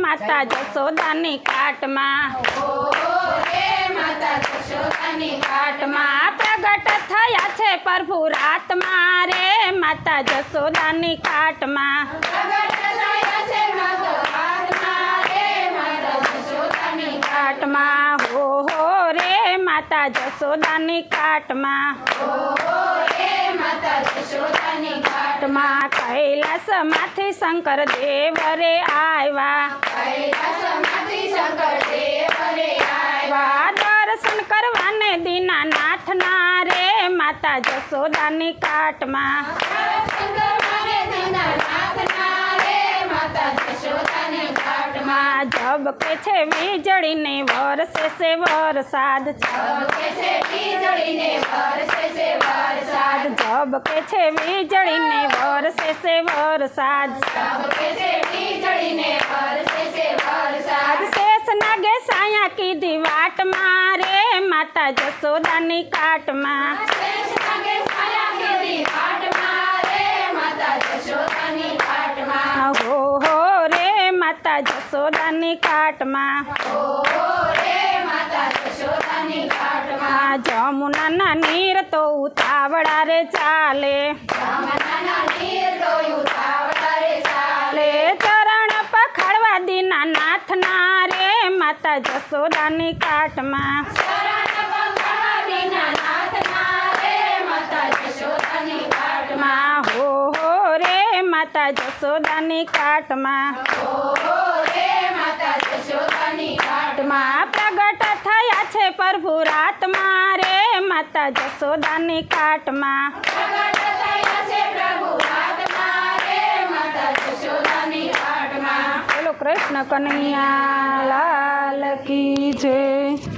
માતા જસોદાની કાટમાં. પ્રગટ થયા છે પ્રભુ રાતમાં રે માતા જસોદાની કાટમાં. કાટમાં. હો હો રે માતા જસોદાની કાટમાં. કાટમાં કૈલાસમાંથી શંકર દેવ રે આવ્યા દર્શન કરવાને દીનાનાથના રે માતા જશોદાની કાટમાં. જબ કે છે વીજળીને વરસે છે વરસાદ. વરસાદ ઝબકે છે વીજળીને વરસે છે વરસાદ આજ શેષ નાગે સાયા કીધી વાટ મારે માતા જસોદાની કાટમાં હો હો રે માતા જસોદાની કાટમાં આ જમુનાના નીર તો ઉતાવળા રે ચાલે. લે ચરણ પખાડવા દીના નાથના રે માતા જસોદાની કાટમાં. માં હો હો રે માતા જસોદાની કાટમાં. પ્રગટ છે પ્રભુ રાતમાં રે માતા જશોદાની કાટમાં. કૃષ્ણ કનૈયા લાલ કી જય.